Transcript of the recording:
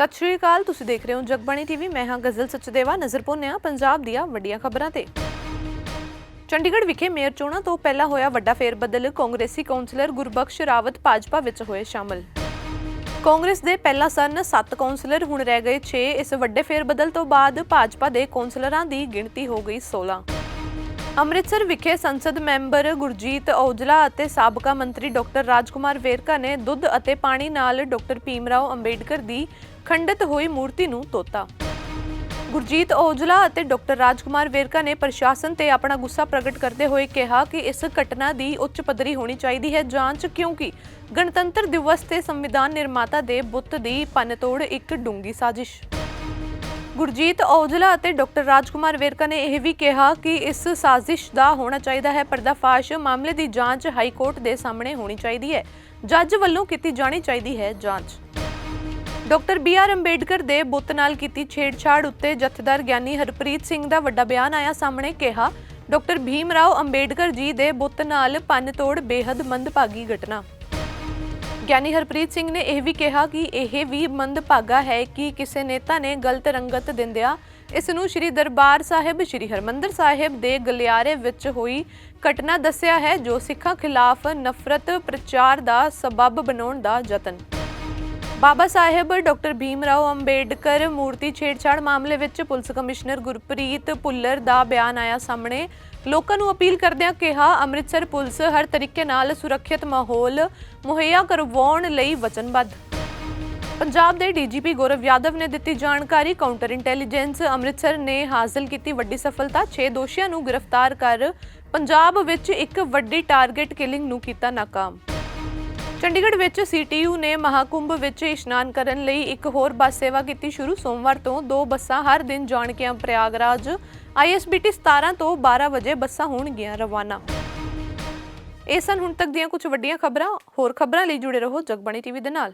ਸਤਿ ਸ਼੍ਰੀ ਅਕਾਲ, ਤੁਸੀਂ ਦੇਖ ਰਹੇ ਹੋ ਜਗਬਾਣੀ ਟੀਵੀ ਮੈਂ ਹਾਂ ਗਜ਼ਲ ਸਚਦੇਵਾ, ਨਜ਼ਰ ਪਾਉਂਦੇ ਹਾਂ ਪੰਜਾਬ ਦੀਆਂ ਵੱਡੀਆਂ ਖਬਰਾਂ ਤੇ। ਚੰਡੀਗੜ੍ਹ ਵਿਖੇ ਮੇਅਰ ਚੋਣਾਂ ਤੋਂ ਪਹਿਲਾਂ ਹੋਇਆ ਵੱਡਾ ਫੇਰ ਬਦਲ ਕਾਂਗਰਸੀ ਕੌਂਸਲਰ ਗੁਰਬਖਸ਼ ਰਾਵਤ ਭਾਜਪਾ ਵਿੱਚ ਹੋਏ ਸ਼ਾਮਲ। ਕਾਂਗਰਸ ਦੇ ਪਹਿਲਾਂ ਸਨ 7 ਕੌਂਸਲਰ ਹੁਣ ਰਹਿ ਗਏ 6 ਇਸ ਵੱਡੇ ਫੇਰ ਬਦਲ ਤੋਂ ਬਾਅਦ ਭਾਜਪਾ ਦੇ ਕੌਂਸਲਰਾਂ ਦੀ ਗਿਣਤੀ ਹੋ ਗਈ 16 ਅੰਮ੍ਰਿਤਸਰ ਵਿਖੇ ਸੰਸਦ ਮੈਂਬਰ ਗੁਰਜੀਤ ਔਜਲਾ ਅਤੇ ਸਾਬਕਾ ਮੰਤਰੀ ਡਾਕਟਰ ਰਾਜਕੁਮਾਰ ਵੇਰਕਾ ਨੇ ਦੁੱਧ ਅਤੇ ਪਾਣੀ ਨਾਲ ਡਾਕਟਰ ਭੀਮ ਰਾਓ ਅੰਬੇਡਕਰ ਦੀ ਖੰਡਿਤ ਹੋਈ ਮੂਰਤੀ ਨੂੰ ਤੋਤਾ। ਗੁਰਜੀਤ ਔਜਲਾ ਅਤੇ ਡਾਕਟਰ ਰਾਜਕੁਮਾਰ ਵੇਰਕਾ ਨੇ ਪ੍ਰਸ਼ਾਸਨ ਤੇ ਆਪਣਾ ਗੁੱਸਾ ਪ੍ਰਗਟ ਕਰਦੇ ਹੋਏ ਕਿਹਾ ਕਿ ਇਸ ਘਟਨਾ ਦੀ ਉੱਚ ਪੱਧਰੀ ਹੋਣੀ ਚਾਹੀਦੀ ਹੈ। ਜਾਂਚ ਕਿਉਂਕਿ ਗਣਤੰਤਰ ਦਿਵਸ ਤੇ ਸੰਵਿਧਾਨ ਨਿਰਮਾਤਾ ਦੇ ਬੁੱਤ ਦੀ ਪੰਨਤੋੜ ਇੱਕ ਡੂੰਗੀ ਸਾਜ਼ਿਸ਼। ਗੁਰਜੀਤ ਔਜਲਾ ਅਤੇ ਡਾਕਟਰ ਰਾਜਕੁਮਾਰ ਵੇਰਕਾ ਨੇ ਇਹ ਵੀ ਕਿਹਾ ਕਿ ਇਸ ਸਾਜ਼ਿਸ਼ ਦਾ ਹੋਣਾ ਚਾਹੀਦਾ ਹੈ, ਪਰਦਾਫਾਸ਼ ਮਾਮਲੇ ਦੀ ਜਾਂਚ ਹਾਈ ਕੋਰਟ ਦੇ ਸਾਹਮਣੇ ਹੋਣੀ ਚਾਹੀਦੀ ਹੈ। ਜੱਜ ਵੱਲੋਂ ਕੀਤੀ ਜਾਣੀ ਚਾਹੀਦੀ ਹੈ ਜਾਂਚ। ਡਾਕਟਰ ਬੀ ਆਰ ਅੰਬੇਡਕਰ ਦੇ ਬੁੱਤ ਨਾਲ ਕੀਤੀ ਛੇੜਛਾੜ ਉੱਤੇ ਜਥੇਦਾਰ ਗਿਆਨੀ ਹਰਪ੍ਰੀਤ ਸਿੰਘ ਦਾ ਵੱਡਾ ਬਿਆਨ ਆਇਆ ਸਾਹਮਣੇ ਕਿਹਾ, ਡਾਕਟਰ ਭੀਮ ਰਾਓ ਅੰਬੇਡਕਰ ਜੀ ਦੇ ਬੁੱਤ ਨਾਲ ਪੰਨਤੋੜ ਬੇहद ਮੰਦਭਾਗੀ ਘਟਨਾ। ਗਿਆਨੀ ਹਰਪ੍ਰੀਤ ਸਿੰਘ ਨੇ ਇਹ ਵੀ ਕਿਹਾ ਕਿ ਇਹ ਵੀ ਮੰਦਭਾਗਾ ਹੈ ਕਿ ਕਿਸੇ ਨੇਤਾ ਨੇ ਗਲਤ ਰੰਗਤ ਦਿੰਦਿਆਂ ਇਸ ਨੂੰ ਸ੍ਰੀ ਦਰਬਾਰ ਸਾਹਿਬ, ਸ੍ਰੀ ਹਰਮੰਦਰ ਸਾਹਿਬ ਦੇ ਗਲਿਆਰੇ ਵਿੱਚ ਹੋਈ ਘਟਨਾ ਦੱਸਿਆ ਹੈ ਜੋ ਸਿੱਖਾਂ ਖਿਲਾਫ ਨਫ਼ਰਤ ਪ੍ਰਚਾਰ ਦਾ ਸਬਬ ਬਣਾਉਣ ਦਾ ਯਤਨ। ਬਾਬਾ ਸਾਹਿਬ, ਡਾਕਟਰ ਭੀਮ ਰਾਓ ਅੰਬੇਡਕਰ ਮੂਰਤੀ ਛੇੜਛਾੜ ਮਾਮਲੇ ਵਿੱਚ ਪੁਲਿਸ ਕਮਿਸ਼ਨਰ ਗੁਰਪ੍ਰੀਤ ਭੁੱਲਰ ਦਾ ਬਿਆਨ ਆਇਆ ਸਾਹਮਣੇ। ਲੋਕਾਂ ਨੂੰ ਅਪੀਲ ਕਰਦਿਆਂ ਕਿਹਾ, ਅੰਮ੍ਰਿਤਸਰ ਪੁਲਿਸ ਹਰ ਤਰੀਕੇ ਨਾਲ ਸੁਰੱਖਿਅਤ ਮਾਹੌਲ ਮੁਹੱਈਆ ਕਰਵਾਉਣ ਲਈ ਵਚਨਬੱਧ। ਪੰਜਾਬ ਦੇ ਡੀਜੀਪੀ ਗੌਰਵ ਯਾਦਵ ਨੇ ਦਿੱਤੀ ਜਾਣਕਾਰੀ, ਕਾਊਂਟਰ ਇੰਟੈਲੀਜੈਂਸ ਅੰਮ੍ਰਿਤਸਰ ਨੇ ਹਾਸਲ ਕੀਤੀ ਵੱਡੀ ਸਫਲਤਾ। 6 ਦੋਸ਼ੀਆਂ ਨੂੰ ਗ੍ਰਿਫਤਾਰ ਕਰ ਪੰਜਾਬ ਵਿੱਚ ਇੱਕ ਵੱਡੀ ਟਾਰਗੇਟ ਕਿਲਿੰਗ ਨੂੰ ਕੀਤਾ ਨਾਕਾਮ। ਚੰਡੀਗੜ੍ਹ ਵਿੱਚ ਸੀਟੀਯੂ ਨੇ ਮਹਾਕੁੰਭ ਵਿੱਚ ਇਸ਼ਨਾਨ ਕਰਨ ਲਈ ਇੱਕ ਹੋਰ ਬੱਸ ਸੇਵਾ ਕੀਤੀ ਸ਼ੁਰੂ। ਸੋਮਵਾਰ ਤੋਂ ਦੋ ਬੱਸਾਂ ਹਰ ਦਿਨ ਜਾਣਕੀਆਂ ਪ੍ਰਯਾਗਰਾਜ ਆਈਐਸਬੀਟੀ 17 ਤੋਂ 12 ਵਜੇ ਬੱਸਾਂ ਹੋਣਗੀਆਂ ਰਵਾਨਾ। ਇਹ ਸਨ ਹੁਣ ਤੱਕ ਦੀਆਂ ਕੁਝ ਵੱਡੀਆਂ ਖਬਰਾਂ। ਹੋਰ ਖਬਰਾਂ ਲਈ ਜੁੜੇ ਰਹੋ ਜਗਬਾਣੀ ਟੀਵੀ ਦੇ ਨਾਲ।